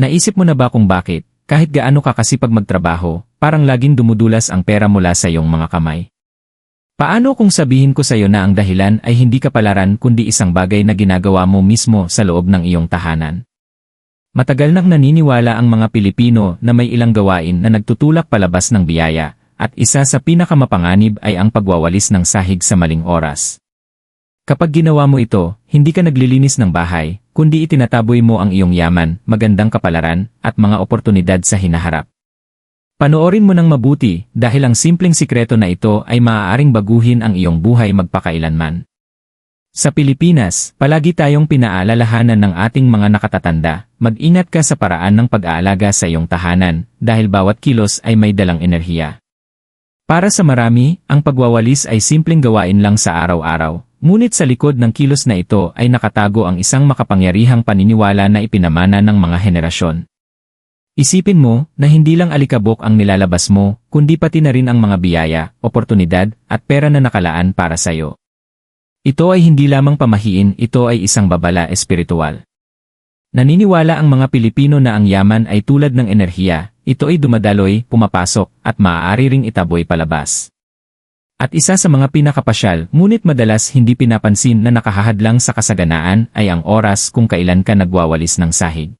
Naisip mo na ba kung bakit, kahit gaano ka kasipag magtrabaho, parang laging dumudulas ang pera mula sa iyong mga kamay? Paano kung sabihin ko sa iyo na ang dahilan ay hindi kapalaran kundi isang bagay na ginagawa mo mismo sa loob ng iyong tahanan? Matagal nang naniniwala ang mga Pilipino na may ilang gawain na nagtutulak palabas ng biyaya, at isa sa pinakamapanganib ay ang pagwawalis ng sahig sa maling oras. Kapag ginawa mo ito, hindi ka naglilinis ng bahay, kundi itinataboy mo ang iyong yaman, magandang kapalaran, at mga oportunidad sa hinaharap. Panoorin mo ng mabuti dahil ang simpleng sikreto na ito ay maaaring baguhin ang iyong buhay magpakailanman. Sa Pilipinas, palagi tayong pinaalalahanan ng ating mga nakatatanda, mag-ingat ka sa paraan ng pag-aalaga sa iyong tahanan, dahil bawat kilos ay may dalang enerhiya. Para sa marami, ang pagwawalis ay simpleng gawain lang sa araw-araw, ngunit sa likod ng kilos na ito ay nakatago ang isang makapangyarihang paniniwala na ipinamana ng mga henerasyon. Isipin mo na hindi lang alikabok ang nilalabas mo, kundi pati na rin ang mga biyaya, oportunidad, at pera na nakalaan para sa iyo. Ito ay hindi lamang pamahiin, ito ay isang babala espiritual. Naniniwala ang mga Pilipino na ang yaman ay tulad ng enerhiya, ito ay dumadaloy, pumapasok, at maaari ring itaboy palabas. At isa sa mga pinakapasyal, ngunit madalas hindi pinapansin na nakahahadlang sa kasaganaan ay ang oras kung kailan ka nagwawalis ng sahig.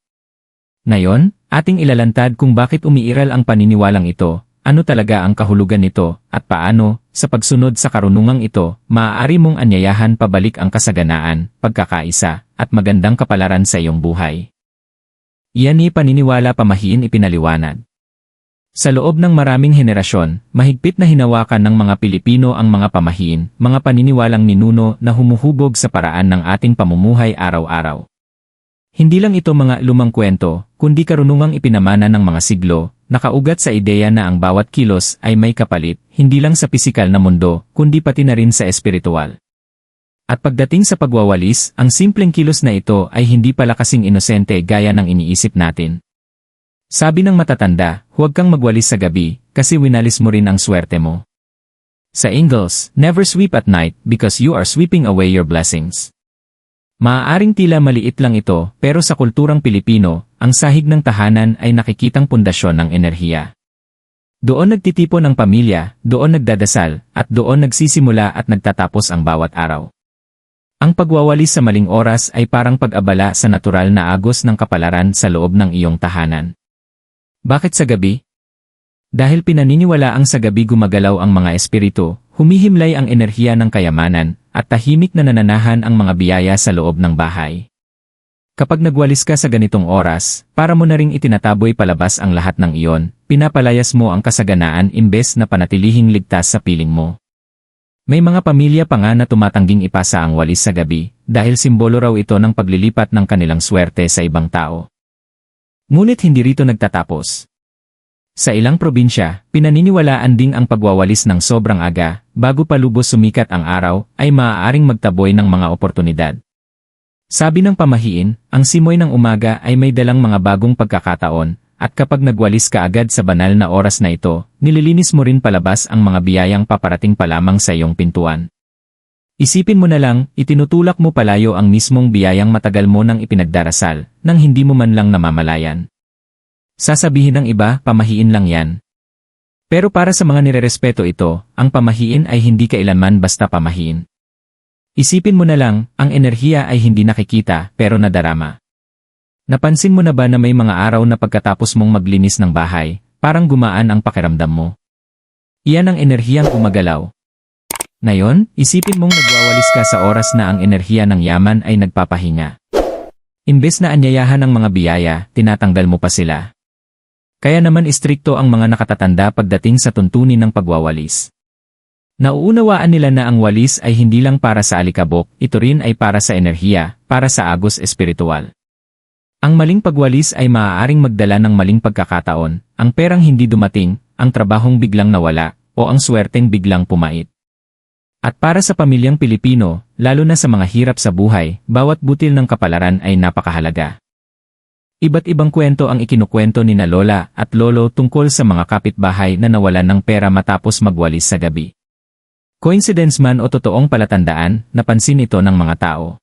Ngayon, ating ilalantad kung bakit umiiral ang paniniwalang ito, ano talaga ang kahulugan nito, at paano, sa pagsunod sa karunungang ito, maaari mong anyayahan pabalik ang kasaganaan, pagkakaisa, at magandang kapalaran sa iyong buhay. Iyan ni paniniwala pamahiin ipinaliwanag. Sa loob ng maraming henerasyon, mahigpit na hinawakan ng mga Pilipino ang mga pamahiin, mga paniniwalang ninuno na humuhubog sa paraan ng ating pamumuhay araw-araw. Hindi lang ito mga lumang kwento, kundi karunungang ipinamana ng mga siglo, nakaugat sa ideya na ang bawat kilos ay may kapalit, hindi lang sa pisikal na mundo, kundi pati na rin sa espiritual. At pagdating sa pagwawalis, ang simpleng kilos na ito ay hindi pala kasing inosente gaya ng iniisip natin. Sabi ng matatanda, huwag kang magwalis sa gabi, kasi winalis mo rin ang swerte mo. Sa Ingalls, never sweep at night because you are sweeping away your blessings. Maaaring tila maliit lang ito, pero sa kulturang Pilipino, ang sahig ng tahanan ay nakikitang pundasyon ng enerhiya. Doon nagtitipon ang pamilya, doon nagdadasal, at doon nagsisimula at nagtatapos ang bawat araw. Ang pagwawalis sa maling oras ay parang pag-abala sa natural na agos ng kapalaran sa loob ng iyong tahanan. Bakit sa gabi? Dahil pinaniniwala ang sa gabi gumagalaw ang mga espiritu, humihimlay ang enerhiya ng kayamanan, at tahimik na nananahan ang mga biyaya sa loob ng bahay. Kapag nagwalis ka sa ganitong oras, para mo na ring itinataboy palabas ang lahat ng iyon, pinapalayas mo ang kasaganaan imbes na panatilihing ligtas sa piling mo. May mga pamilya pa nga na tumatangging ipasa ang walis sa gabi, dahil simbolo raw ito ng paglilipat ng kanilang swerte sa ibang tao. Ngunit hindi rito nagtatapos. Sa ilang probinsya, pinaniniwalaan ding ang pagwawalis ng sobrang aga, bago pa lubos sumikat ang araw, ay maaaring magtaboy ng mga oportunidad. Sabi ng pamahiin, ang simoy ng umaga ay may dalang mga bagong pagkakataon, at kapag nagwalis ka agad sa banal na oras na ito, nililinis mo rin palabas ang mga biyayang paparating pa lamang sa iyong pintuan. Isipin mo na lang, itinutulak mo palayo ang mismong biyayang matagal mo nang ipinagdarasal, nang hindi mo man lang namamalayan. Sasabihin ng iba, pamahiin lang yan. Pero para sa mga nirerespeto ito, ang pamahiin ay hindi kailanman basta pamahiin. Isipin mo na lang, ang enerhiya ay hindi nakikita pero nadarama. Napansin mo na ba na may mga araw na pagkatapos mong maglinis ng bahay, parang gumaan ang pakiramdam mo? Iyan ang enerhiyang umagalaw, ngayon, isipin mong nagwawalis ka sa oras na ang enerhiya ng yaman ay nagpapahinga. Imbes na anyayahan ng mga biyaya, tinatanggal mo pa sila. Kaya naman istrikto ang mga nakatatanda pagdating sa tuntunin ng pagwawalis. Nauunawaan nila na ang walis ay hindi lang para sa alikabok, ito rin ay para sa enerhiya, para sa agos espiritual. Ang maling pagwalis ay maaaring magdala ng maling pagkakataon, ang perang hindi dumating, ang trabahong biglang nawala, o ang swerteng biglang pumait. At para sa pamilyang Pilipino, lalo na sa mga hirap sa buhay, bawat butil ng kapalaran ay napakahalaga. Iba't ibang kwento ang ikinukwento ni na Lola at Lolo tungkol sa mga kapitbahay na nawalan ng pera matapos magwalis sa gabi. Coincidence man o totoong palatandaan, napansin ito ng mga tao.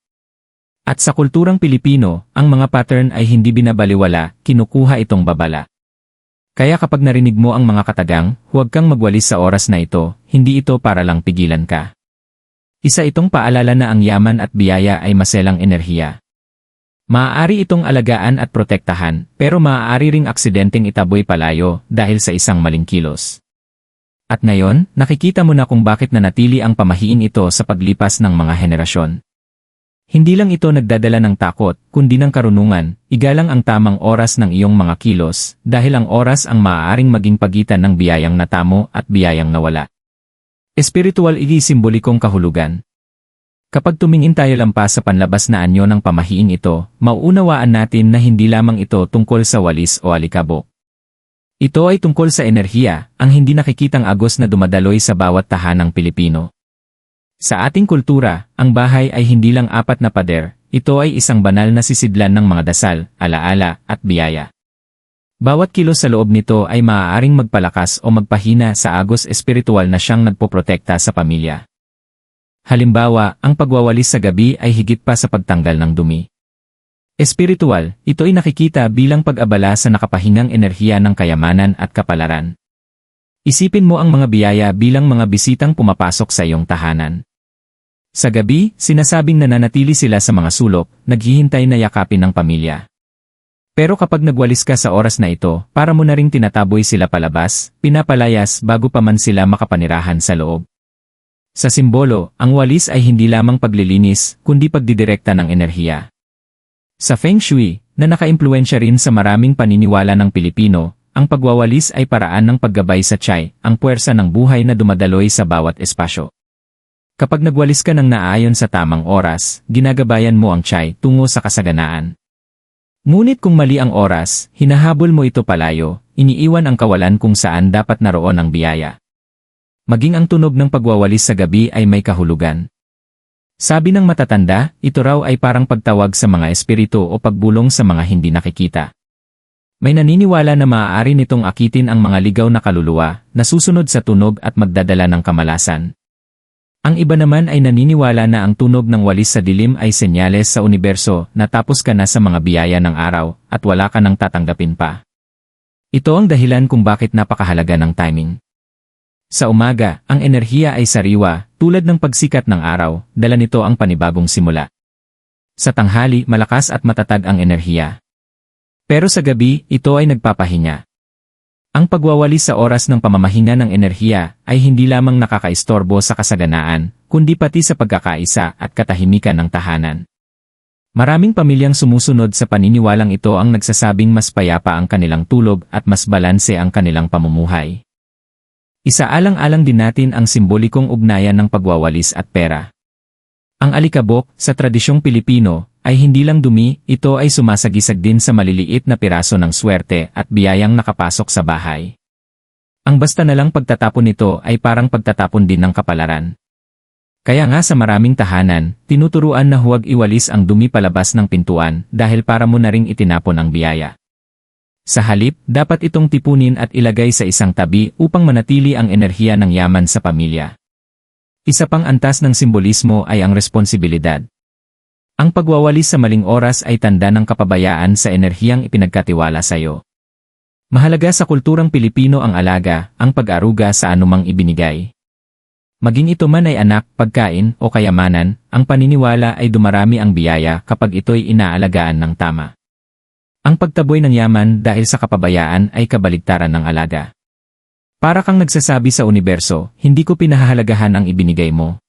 At sa kulturang Pilipino, ang mga pattern ay hindi binabaliwala, kinukuha itong babala. Kaya kapag narinig mo ang mga katagang, huwag kang magwalis sa oras na ito, hindi ito para lang pigilan ka. Isa itong paalala na ang yaman at biyaya ay maselang enerhiya. Maaari itong alagaan at protektahan, pero maaari ring aksidenteng itaboy palayo dahil sa isang maling kilos. At ngayon, nakikita mo na kung bakit nanatili ang pamahiin ito sa paglipas ng mga henerasyon. Hindi lang ito nagdadala ng takot, kundi ng karunungan, igalang ang tamang oras ng iyong mga kilos, dahil ang oras ang maaaring maging pagitan ng biyayang natamo at biyayang nawala. Espiritual igi simbolikong kahulugan. Kapag tumingin tayo lampas sa panlabas na anyo ng pamahiin ito, mauunawaan natin na hindi lamang ito tungkol sa walis o alikabok. Ito ay tungkol sa enerhiya, ang hindi nakikitang agos na dumadaloy sa bawat tahanang Pilipino. Sa ating kultura, ang bahay ay hindi lang apat na pader, ito ay isang banal na sisidlan ng mga dasal, alaala, at biyaya. Bawat kilos sa loob nito ay maaaring magpalakas o magpahina sa agos espiritual na siyang nagpoprotekta sa pamilya. Halimbawa, ang pagwawalis sa gabi ay higit pa sa pagtanggal ng dumi. Espiritual, ito ay nakikita bilang pag-abala sa nakapahingang enerhiya ng kayamanan at kapalaran. Isipin mo ang mga biyaya bilang mga bisitang pumapasok sa iyong tahanan. Sa gabi, sinasabing nananatili sila sa mga sulok, naghihintay na yakapin ng pamilya. Pero kapag nagwalis ka sa oras na ito, para mo na ring tinataboy sila palabas, pinapalayas bago pa man sila makapanirahan sa loob. Sa simbolo, ang walis ay hindi lamang paglilinis, kundi pagdidirekta ng enerhiya. Sa Feng Shui, na nakaimpluensya rin sa maraming paniniwala ng Pilipino, ang pagwawalis ay paraan ng paggabay sa chai, ang puwersa ng buhay na dumadaloy sa bawat espasyo. Kapag nagwalis ka ng naayon sa tamang oras, ginagabayan mo ang chai tungo sa kasaganaan. Ngunit kung mali ang oras, hinahabol mo ito palayo, iniiwan ang kawalan kung saan dapat naroon ang biyaya. Maging ang tunog ng pagwawalis sa gabi ay may kahulugan. Sabi ng matatanda, ito raw ay parang pagtawag sa mga espiritu o pagbulong sa mga hindi nakikita. May naniniwala na maaari nitong akitin ang mga ligaw na kaluluwa na susunod sa tunog at magdadala ng kamalasan. Ang iba naman ay naniniwala na ang tunog ng walis sa dilim ay senyales sa universo na tapos ka na sa mga biyaya ng araw at wala ka nang tatanggapin pa. Ito ang dahilan kung bakit napakahalaga ng timing. Sa umaga, ang enerhiya ay sariwa, tulad ng pagsikat ng araw, dala nito ang panibagong simula. Sa tanghali, malakas at matatag ang enerhiya. Pero sa gabi, ito ay nagpapahinga. Ang pagwawalis sa oras ng pamamahinga ng enerhiya ay hindi lamang nakakaistorbo sa kasaganaan, kundi pati sa pagkakaisa at katahimikan ng tahanan. Maraming pamilyang sumusunod sa paniniwalang ito ang nagsasabing mas payapa ang kanilang tulog at mas balanse ang kanilang pamumuhay. Isaalang-alang din natin ang simbolikong ugnayan ng pagwawalis at pera. Ang alikabok, sa tradisyong Pilipino, ay hindi lang dumi, ito ay sumasagisag din sa maliliit na piraso ng swerte at biyayang nakapasok sa bahay. Ang basta na lang pagtatapon nito ay parang pagtatapon din ng kapalaran. Kaya nga sa maraming tahanan, tinuturuan na huwag iwalis ang dumi palabas ng pintuan dahil para mo na ring itinapon ang biyaya. Sa halip, dapat itong tipunin at ilagay sa isang tabi upang manatili ang enerhiya ng yaman sa pamilya. Isa pang antas ng simbolismo ay ang responsibilidad. Ang pagwawalis sa maling oras ay tanda ng kapabayaan sa enerhiyang ipinagkatiwala sa iyo. Mahalaga sa kulturang Pilipino ang alaga, ang pag-aruga sa anumang ibinigay. Maging ito man ay anak, pagkain, o kayamanan, ang paniniwala ay dumarami ang biyaya kapag ito'y inaalagaan ng tama. Ang pagtaboy ng yaman dahil sa kapabayaan ay kabaligtaran ng alaga. Para kang nagsasabi sa universo, hindi ko pinahahalagahan ang ibinigay mo.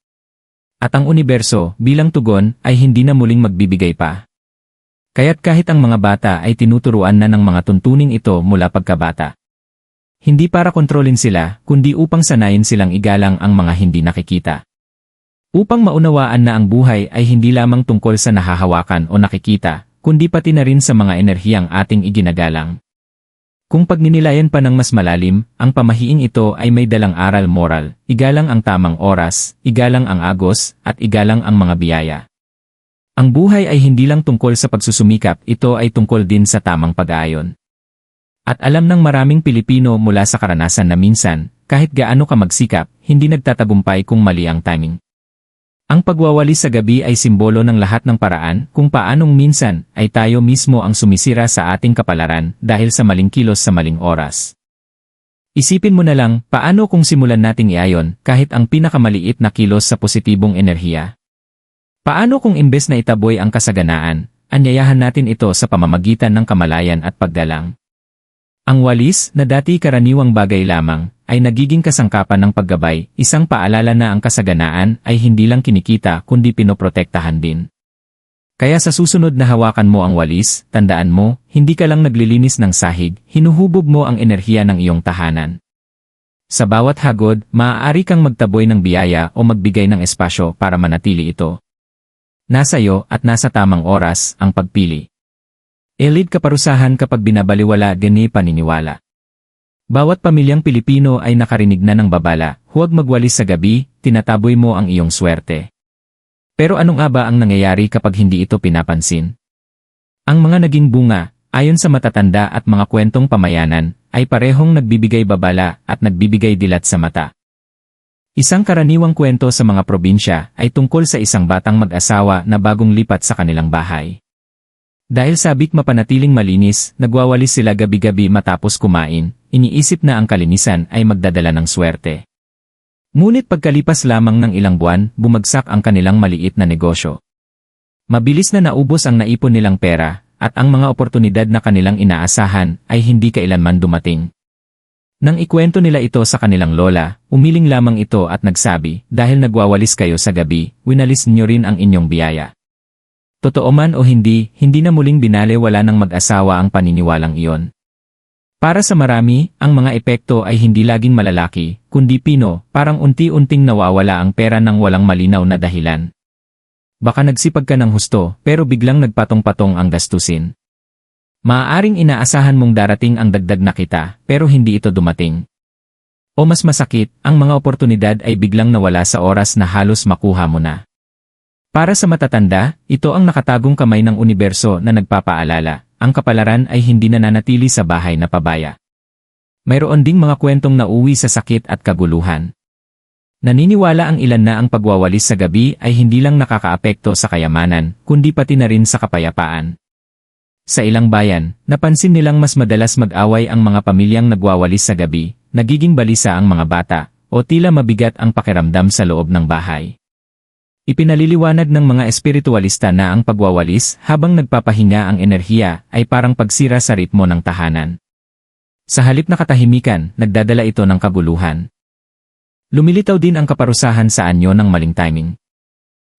At ang universo, bilang tugon, ay hindi na muling magbibigay pa. Kaya't kahit ang mga bata ay tinuturuan na ng mga tuntuning ito mula pagkabata. Hindi para kontrolin sila, kundi upang sanayin silang igalang ang mga hindi nakikita. Upang maunawaan na ang buhay ay hindi lamang tungkol sa nahahawakan o nakikita, kundi pati na rin sa mga enerhiyang ating iginagalang. Kung pagninilayan pa ng mas malalim, ang pamahiing ito ay may dalang aral moral, igalang ang tamang oras, igalang ang agos, at igalang ang mga biyaya. Ang buhay ay hindi lang tungkol sa pagsusumikap, ito ay tungkol din sa tamang pag-aayon. At alam ng maraming Pilipino mula sa karanasan na minsan, kahit gaano ka magsikap, hindi nagtatagumpay kung mali ang timing. Ang pagwawalis sa gabi ay simbolo ng lahat ng paraan kung paanong minsan ay tayo mismo ang sumisira sa ating kapalaran dahil sa maling kilos sa maling oras. Isipin mo na lang, paano kung simulan nating iayon kahit ang pinakamaliit na kilos sa positibong enerhiya? Paano kung imbes na itaboy ang kasaganaan, anyayahan natin ito sa pamamagitan ng kamalayan at paggalang? Ang walis, na dati karaniwang bagay lamang, ay nagiging kasangkapan ng paggabay, isang paalala na ang kasaganaan ay hindi lang kinikita kundi pinoprotektahan din. Kaya sa susunod na hawakan mo ang walis, tandaan mo, hindi ka lang naglilinis ng sahig, hinuhubog mo ang enerhiya ng iyong tahanan. Sa bawat hagod, maaari kang magtaboy ng biyaya o magbigay ng espasyo para manatili ito. Nasa iyo at nasa tamang oras ang pagpili. Elid kaparusahan kapag binabaliwala gani paniniwala. Bawat pamilyang Pilipino ay nakarinig na ng babala, huwag magwalis sa gabi, tinataboy mo ang iyong swerte. Pero ano nga ba ang nangyayari kapag hindi ito pinapansin? Ang mga naging bunga, ayon sa matatanda at mga kwentong pamayanan, ay parehong nagbibigay babala at nagbibigay dilat sa mata. Isang karaniwang kwento sa mga probinsya ay tungkol sa isang batang mag-asawa na bagong lipat sa kanilang bahay. Dahil sabik mapanatiling malinis, nagwawalis sila gabi-gabi matapos kumain, iniisip na ang kalinisan ay magdadala ng swerte. Ngunit pagkalipas lamang ng ilang buwan, bumagsak ang kanilang maliit na negosyo. Mabilis na naubos ang naipon nilang pera, at ang mga oportunidad na kanilang inaasahan ay hindi kailanman dumating. Nang ikwento nila ito sa kanilang lola, umiling lamang ito at nagsabi, dahil nagwawalis kayo sa gabi, winalis niyo rin ang inyong biyaya. Totoo man o hindi, hindi na muling binale wala ng mag-asawa ang paniniwalang iyon. Para sa marami, ang mga epekto ay hindi laging malalaki, kundi pino, parang unti-unting nawawala ang pera ng walang malinaw na dahilan. Baka nagsipag ka ng husto, pero biglang nagpatong-patong ang gastusin. Maaaring inaasahan mong darating ang dagdag na kita, pero hindi ito dumating. O mas masakit, ang mga oportunidad ay biglang nawala sa oras na halos makuha mo na. Para sa matatanda, ito ang nakatagong kamay ng universo na nagpapaalala, ang kapalaran ay hindi nananatili sa bahay na pabaya. Mayroon ding mga kwentong nauwi sa sakit at kaguluhan. Naniniwala ang ilan na ang pagwawalis sa gabi ay hindi lang nakakaapekto sa kayamanan, kundi pati na rin sa kapayapaan. Sa ilang bayan, napansin nilang mas madalas mag-away ang mga pamilyang nagwawalis sa gabi, nagiging balisa ang mga bata, o tila mabigat ang pakiramdam sa loob ng bahay. Ipinaliliwanag ng mga espiritualista na ang pagwawalis habang nagpapahinga ang enerhiya ay parang pagsira sa ritmo ng tahanan. Sa halip na katahimikan, nagdadala ito ng kaguluhan. Lumilitaw din ang kaparusahan sa anyo ng maling timing.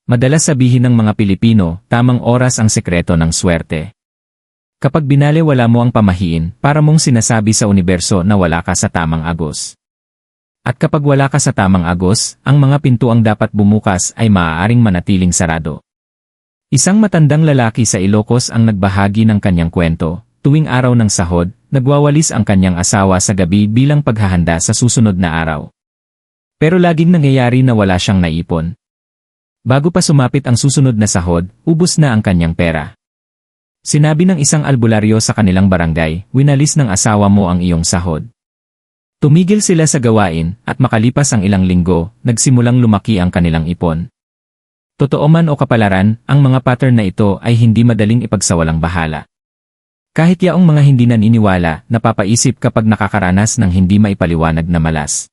Madalas sabihin ng mga Pilipino, tamang oras ang sekreto ng swerte. Kapag binalewala mo ang pamahiin, para mong sinasabi sa universo na wala ka sa tamang agos. At kapag wala ka sa tamang agos, ang mga pintuang dapat bumukas ay maaaring manatiling sarado. Isang matandang lalaki sa Ilocos ang nagbahagi ng kanyang kwento, tuwing araw ng sahod, nagwawalis ang kanyang asawa sa gabi bilang paghahanda sa susunod na araw. Pero laging nangyayari na wala siyang naipon. Bago pa sumapit ang susunod na sahod, ubos na ang kanyang pera. Sinabi ng isang albularyo sa kanilang barangay, winalis ng asawa mo ang iyong sahod. Tumigil sila sa gawain at makalipas ang ilang linggo, nagsimulang lumaki ang kanilang ipon. Totoo man o kapalaran, ang mga pattern na ito ay hindi madaling ipagsawalang bahala. Kahit yaong mga hindi naniniwala, napapaisip kapag nakakaranas ng hindi maipaliwanag na malas.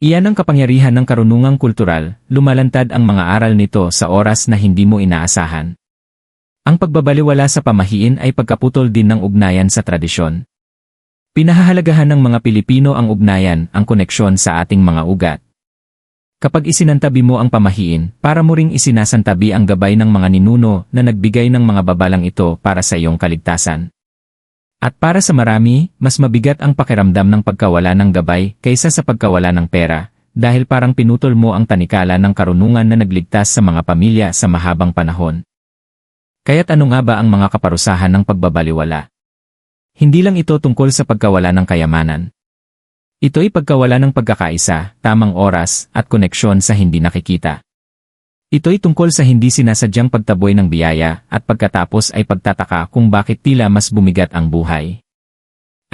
Iyan ang kapangyarihan ng karunungang kultural, lumalantad ang mga aral nito sa oras na hindi mo inaasahan. Ang pagbabaliwala sa pamahiin ay pagkaputol din ng ugnayan sa tradisyon. Pinahahalagahan ng mga Pilipino ang ugnayan, ang koneksyon sa ating mga ugat. Kapag isinantabi mo ang pamahiin, para mo ring isinasantabi ang gabay ng mga ninuno na nagbigay ng mga babalang ito para sa iyong kaligtasan. At para sa marami, mas mabigat ang pakiramdam ng pagkawala ng gabay kaysa sa pagkawala ng pera, dahil parang pinutol mo ang tanikala ng karunungan na nagligtas sa mga pamilya sa mahabang panahon. Kaya't ano nga ba ang mga kaparusahan ng pagbabaliwala? Hindi lang ito tungkol sa pagkawala ng kayamanan. Ito'y pagkawala ng pagkakaisa, tamang oras, at koneksyon sa hindi nakikita. Ito'y tungkol sa hindi sinasadyang pagtaboy ng biyaya at pagkatapos ay pagtataka kung bakit tila mas bumigat ang buhay.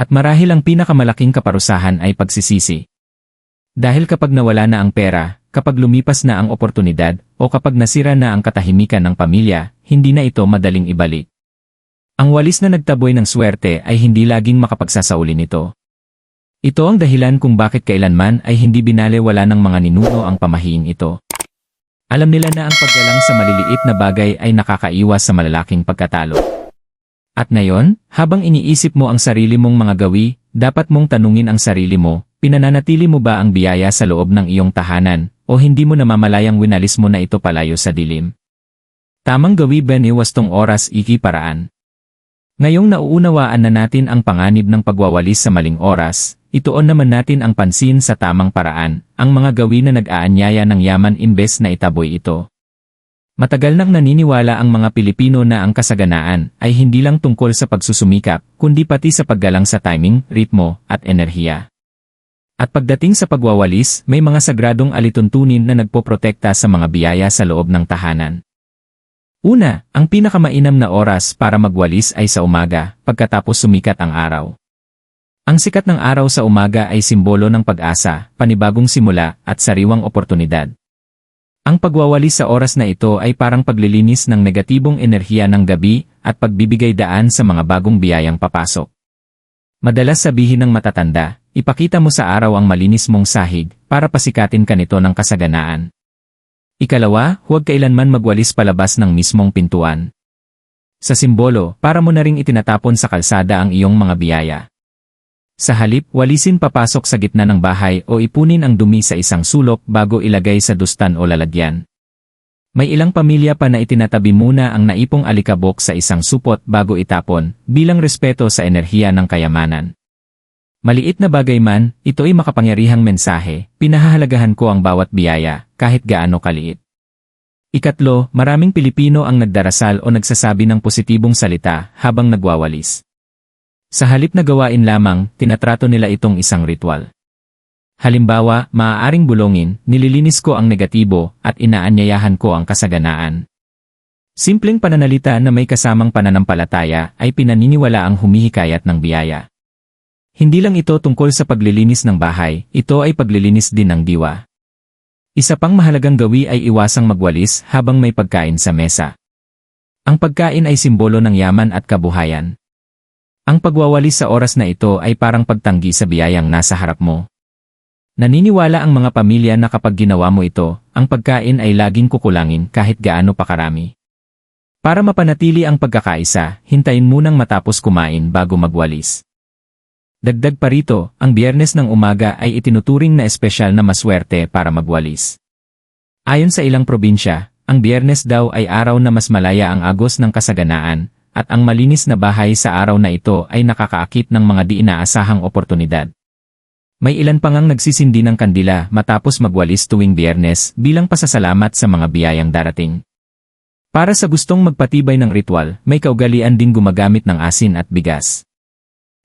At marahil ang pinakamalaking kaparusahan ay pagsisisi. Dahil kapag nawala na ang pera, kapag lumipas na ang oportunidad, o kapag nasira na ang katahimikan ng pamilya, hindi na ito madaling ibalik. Ang walis na nagtaboy ng swerte ay hindi laging makapagsasauli nito. Ito ang dahilan kung bakit kailanman ay hindi binalewala ng mga ninuno ang pamahiin ito. Alam nila na ang paggalang sa maliliit na bagay ay nakakaiwas sa malalaking pagkatalo. At ngayon, habang iniisip mo ang sarili mong mga gawi, dapat mong tanungin ang sarili mo, pinananatili mo ba ang biyaya sa loob ng iyong tahanan, o hindi mo namamalayang winalis mo na ito palayo sa dilim? Tamang gawi ba ni wastong oras iki paraan? Ngayong nauunawaan na natin ang panganib ng pagwawalis sa maling oras, ituon naman natin ang pansin sa tamang paraan, ang mga gawin na nag-aanyaya ng yaman imbes na itaboy ito. Matagal nang naniniwala ang mga Pilipino na ang kasaganaan ay hindi lang tungkol sa pagsusumikap, kundi pati sa paggalang sa timing, ritmo, at enerhiya. At pagdating sa pagwawalis, may mga sagradong alituntunin na nagpoprotekta sa mga biyaya sa loob ng tahanan. Una, ang pinakamainam na oras para magwalis ay sa umaga, pagkatapos sumikat ang araw. Ang sikat ng araw sa umaga ay simbolo ng pag-asa, panibagong simula, at sariwang oportunidad. Ang pagwawalis sa oras na ito ay parang paglilinis ng negatibong enerhiya ng gabi at pagbibigay daan sa mga bagong biyayang papasok. Madalas sabihin ng matatanda, ipakita mo sa araw ang malinis mong sahig para pasikatin ka nito ng kasaganaan. Ikalawa, huwag kailanman magwalis palabas ng mismong pintuan. Sa simbolo, para mo na ring itinatapon sa kalsada ang iyong mga biyaya. Sa halip, walisin papasok sa gitna ng bahay o ipunin ang dumi sa isang sulok bago ilagay sa dustan o lalagyan. May ilang pamilya pa na itinatabi muna ang naipong alikabok sa isang supot bago itapon, bilang respeto sa enerhiya ng kayamanan. Maliit na bagay man, ito ay makapangyarihang mensahe, pinahahalagahan ko ang bawat biyaya, kahit gaano kaliit. Ikatlo, maraming Pilipino ang nagdarasal o nagsasabi ng positibong salita habang nagwawalis. Sa halip na gawain lamang, tinatrato nila itong isang ritual. Halimbawa, maaaring bulongin, nililinis ko ang negatibo at inaanyayahan ko ang kasaganaan. Simpleng pananalita na may kasamang pananampalataya ay pinaniniwala ang humihikayat ng biyaya. Hindi lang ito tungkol sa paglilinis ng bahay, ito ay paglilinis din ng diwa. Isa pang mahalagang gawi ay iwasang magwalis habang may pagkain sa mesa. Ang pagkain ay simbolo ng yaman at kabuhayan. Ang pagwawalis sa oras na ito ay parang pagtanggi sa biyayang nasa harap mo. Naniniwala ang mga pamilya na kapag ginawa mo ito, ang pagkain ay laging kukulangin kahit gaano pa karami. Para mapanatili ang pagkakaisa, hintayin munang matapos kumain bago magwalis. Dagdag pa rito, ang biyernes ng umaga ay itinuturing na espesyal na maswerte para magwalis. Ayon sa ilang probinsya, ang biyernes daw ay araw na mas malaya ang agos ng kasaganaan, at ang malinis na bahay sa araw na ito ay nakakaakit ng mga di inaasahang oportunidad. May ilan pang ang nagsisindi ng kandila matapos magwalis tuwing biyernes bilang pasasalamat sa mga biyayang darating. Para sa gustong magpatibay ng ritual, may kaugalian din gumagamit ng asin at bigas.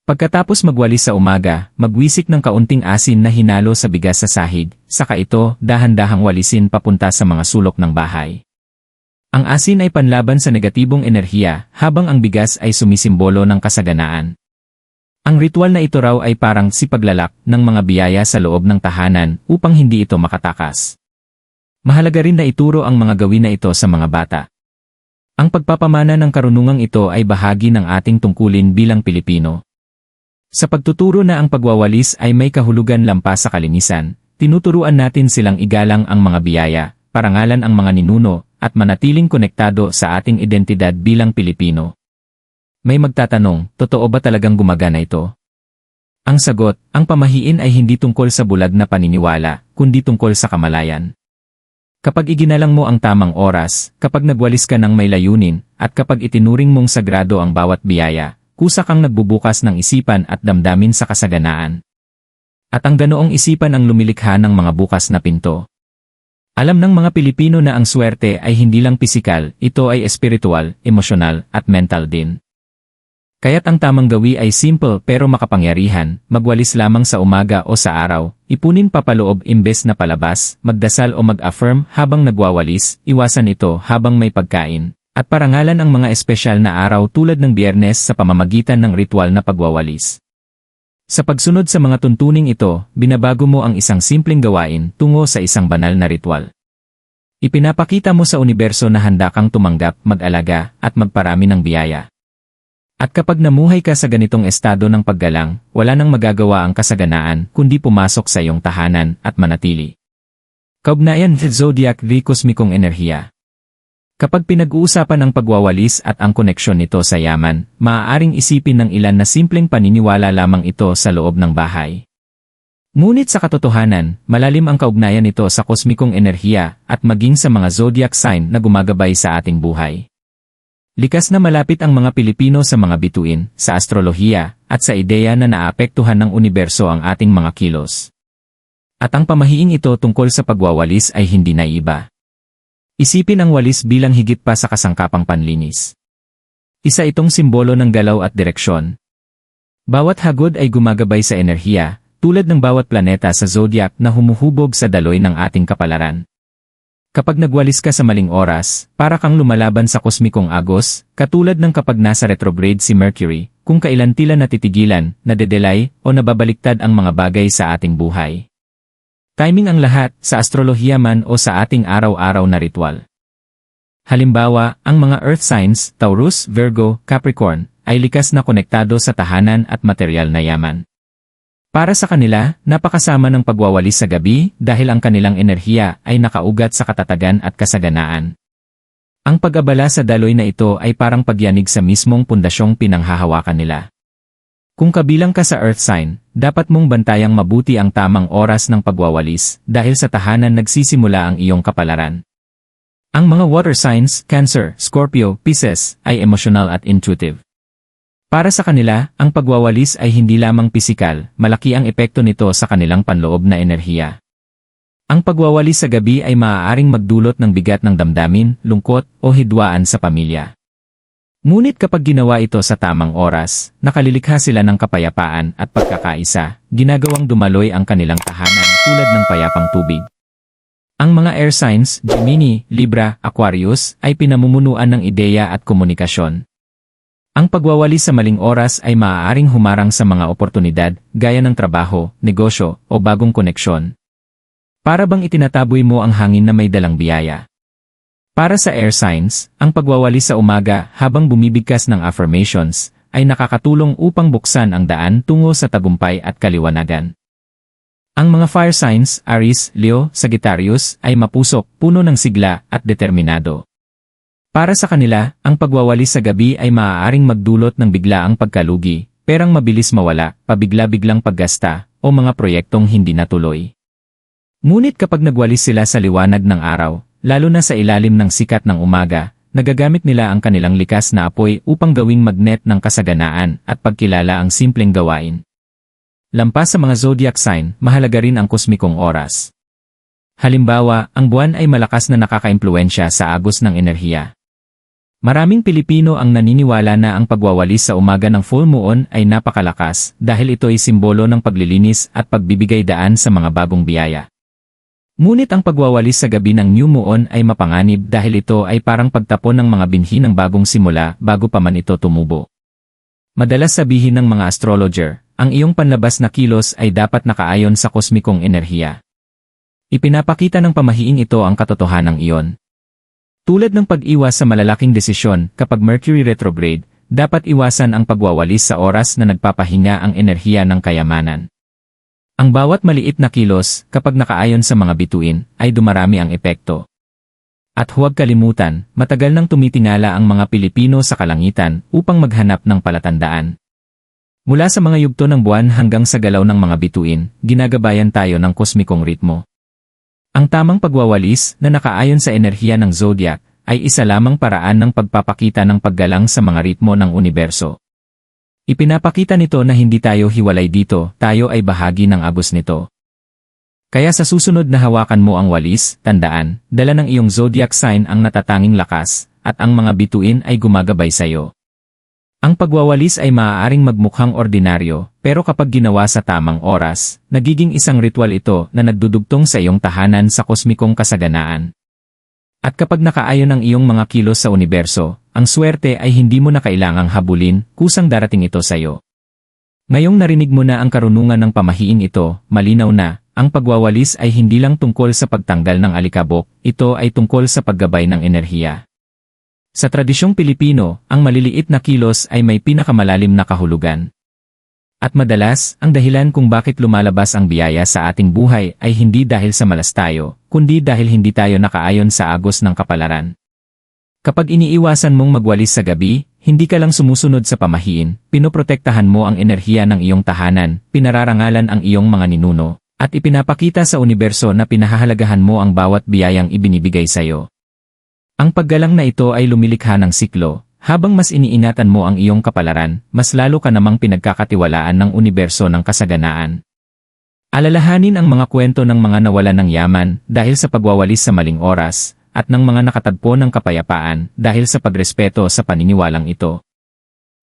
Pagkatapos magwalis sa umaga, magwisik ng kaunting asin na hinalo sa bigas sa sahig, saka ito dahan-dahang walisin papunta sa mga sulok ng bahay. Ang asin ay panlaban sa negatibong enerhiya, habang ang bigas ay sumisimbolo ng kasaganaan. Ang ritual na ito raw ay parang sipaglalak ng mga biyaya sa loob ng tahanan upang hindi ito makatakas. Mahalaga rin na ituro ang mga gawin na ito sa mga bata. Ang pagpapamana ng karunungang ito ay bahagi ng ating tungkulin bilang Pilipino. Sa pagtuturo na ang pagwawalis ay may kahulugan lampas sa kalinisan, tinuturuan natin silang igalang ang mga biyaya, parangalan ang mga ninuno, at manatiling konektado sa ating identidad bilang Pilipino. May magtatanong, totoo ba talagang gumagana ito? Ang sagot, ang pamahiin ay hindi tungkol sa bulag na paniniwala, kundi tungkol sa kamalayan. Kapag iginalang mo ang tamang oras, kapag nagwalis ka ng may layunin, at kapag itinuring mong sagrado ang bawat biyaya, kusa kang nagbubukas ng isipan at damdamin sa kasaganaan. At ang ganoong isipan ang lumilikha ng mga bukas na pinto. Alam ng mga Pilipino na ang swerte ay hindi lang pisikal, ito ay espiritual, emosyonal, at mental din. Kaya't ang tamang gawi ay simple pero makapangyarihan, magwalis lamang sa umaga o sa araw, ipunin papaloob imbes na palabas, magdasal o mag-affirm habang nagwawalis, iwasan ito habang may pagkain, at parangalan ang mga espesyal na araw tulad ng biyernes sa pamamagitan ng ritual na pagwawalis. Sa pagsunod sa mga tuntuning ito, binabago mo ang isang simpleng gawain tungo sa isang banal na ritual. Ipinapakita mo sa universo na handa kang tumanggap, mag-alaga, at magparami ng biyaya. At kapag namuhay ka sa ganitong estado ng paggalang, wala nang magagawa ang kasaganaan kundi pumasok sa iyong tahanan at manatili. Kaugnayan Zodiac V Kosmikong Enerhiya Kapag pinag-uusapan ang pagwawalis at ang koneksyon nito sa yaman, maaaring isipin ng ilan na simpleng paniniwala lamang ito sa loob ng bahay. Ngunit sa katotohanan, malalim ang kaugnayan nito sa kosmikong enerhiya at maging sa mga zodiac sign na gumagabay sa ating buhay. Likas na malapit ang mga Pilipino sa mga bituin, sa astrolohiya, at sa ideya na naapektuhan ng universo ang ating mga kilos. At ang pamahiing ito tungkol sa pagwawalis ay hindi na iba. Isipin ang walis bilang higit pa sa kasangkapang panlinis. Isa itong simbolo ng galaw at direksyon. Bawat hagod ay gumagabay sa enerhiya, tulad ng bawat planeta sa zodiac na humuhubog sa daloy ng ating kapalaran. Kapag nagwalis ka sa maling oras, para kang lumalaban sa kosmikong agos, katulad ng kapag nasa retrograde si Mercury, kung kailan tila natitigilan, nadedelay, o nababaliktad ang mga bagay sa ating buhay. Timing ang lahat, sa astrolohiya man o sa ating araw-araw na ritual. Halimbawa, ang mga earth signs, Taurus, Virgo, Capricorn, ay likas na konektado sa tahanan at material na yaman. Para sa kanila, napakasama ng pagwawalis sa gabi dahil ang kanilang enerhiya ay nakaugat sa katatagan at kasaganaan. Ang pag-abala sa daloy na ito ay parang pagyanig sa mismong pundasyong pinanghahawakan nila. Kung kabilang ka sa earth sign, dapat mong bantayang mabuti ang tamang oras ng pagwawalis dahil sa tahanan nagsisimula ang iyong kapalaran. Ang mga water signs, Cancer, Scorpio, Pisces, ay emotional at intuitive. Para sa kanila, ang pagwawalis ay hindi lamang pisikal, malaki ang epekto nito sa kanilang panloob na enerhiya. Ang pagwawalis sa gabi ay maaaring magdulot ng bigat ng damdamin, lungkot, o hidwaan sa pamilya. Ngunit kapag ginawa ito sa tamang oras, nakalilikha sila ng kapayapaan at pagkakaisa, ginagawang dumaloy ang kanilang tahanan tulad ng payapang tubig. Ang mga air signs, Gemini, Libra, Aquarius, ay pinamumunuan ng ideya at komunikasyon. Ang pagwawali sa maling oras ay maaaring humarang sa mga oportunidad, gaya ng trabaho, negosyo, o bagong koneksyon. Para bang itinataboy mo ang hangin na may dalang biyaya. Para sa air signs, ang pagwawali sa umaga habang bumibigkas ng affirmations ay nakakatulong upang buksan ang daan tungo sa tagumpay at kaliwanagan. Ang mga fire signs, Aries, Leo, Sagittarius, ay mapusok, puno ng sigla, at determinado. Para sa kanila, ang pagwawali sa gabi ay maaaring magdulot ng biglaang pagkalugi, perang mabilis mawala, pabigla-biglang paggasta, o mga proyektong hindi natuloy. Ngunit kapag nagwalis sila sa liwanag ng araw, Lalo na sa ilalim ng sikat ng umaga, nagagamit nila ang kanilang likas na apoy upang gawing magnet ng kasaganaan at pagkilala ang simpleng gawain. Lampas sa mga zodiac sign, mahalaga rin ang kosmikong oras. Halimbawa, ang buwan ay malakas na nakakaimpluensya sa agos ng enerhiya. Maraming Pilipino ang naniniwala na ang pagwawalis sa umaga ng full moon ay napakalakas dahil ito ay simbolo ng paglilinis at pagbibigay daan sa mga bagong biyaya. Ngunit ang pagwawalis sa gabi ng new moon ay mapanganib dahil ito ay parang pagtapon ng mga binhi ng bagong simula bago pa man ito tumubo. Madalas sabihin ng mga astrologer, ang iyong panlabas na kilos ay dapat nakaayon sa kosmikong enerhiya. Ipinapakita ng pamahiing ito ang katotohanang iyon. Tulad ng pag-iwas sa malalaking desisyon kapag Mercury retrograde, dapat iwasan ang pagwawalis sa oras na nagpapahinga ang enerhiya ng kayamanan. Ang bawat maliit na kilos, kapag nakaayon sa mga bituin, ay dumarami ang epekto. At huwag kalimutan, matagal nang tumitingala ang mga Pilipino sa kalangitan upang maghanap ng palatandaan. Mula sa mga yugto ng buwan hanggang sa galaw ng mga bituin, ginagabayan tayo ng kosmikong ritmo. Ang tamang pagwawalis na nakaayon sa enerhiya ng zodiac ay isa lamang paraan ng pagpapakita ng paggalang sa mga ritmo ng universo. Ipinapakita nito na hindi tayo hiwalay dito, tayo ay bahagi ng agos nito. Kaya sa susunod na hawakan mo ang walis, tandaan, dala ng iyong zodiac sign ang natatanging lakas, at ang mga bituin ay gumagabay sa iyo. Ang pagwawalis ay maaaring magmukhang ordinaryo, pero kapag ginawa sa tamang oras, nagiging isang ritual ito na nagdudugtong sa iyong tahanan sa kosmikong kasaganaan. At kapag nakaayon ang iyong mga kilos sa universo, ang swerte ay hindi mo na kailangang habulin, kusang darating ito sa iyo. Ngayong narinig mo na ang karunungan ng pamahiing ito, malinaw na, ang pagwawalis ay hindi lang tungkol sa pagtanggal ng alikabok, ito ay tungkol sa paggabay ng enerhiya. Sa tradisyong Pilipino, ang maliliit na kilos ay may pinakamalalim na kahulugan. At madalas, ang dahilan kung bakit lumalabas ang biyaya sa ating buhay ay hindi dahil sa malas tayo, kundi dahil hindi tayo nakaayon sa agos ng kapalaran. Kapag iniiwasan mong magwalis sa gabi, hindi ka lang sumusunod sa pamahiin, pinoprotektahan mo ang enerhiya ng iyong tahanan, pinararangalan ang iyong mga ninuno, at ipinapakita sa universo na pinahahalagahan mo ang bawat biyayang ibinibigay sa iyo. Ang paggalang na ito ay lumilikha ng siklo, habang mas iniingatan mo ang iyong kapalaran, mas lalo ka namang pinagkakatiwalaan ng universo ng kasaganaan. Alalahanin ang mga kwento ng mga nawalan ng yaman dahil sa pagwawalis sa maling oras, at ng mga nakatagpo ng kapayapaan dahil sa pagrespeto sa paniniwalang ito.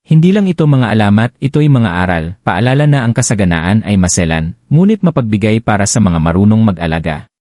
Hindi lang ito mga alamat, ito'y mga aral, paalala na ang kasaganaan ay maselan, ngunit mapagbigay para sa mga marunong mag-alaga.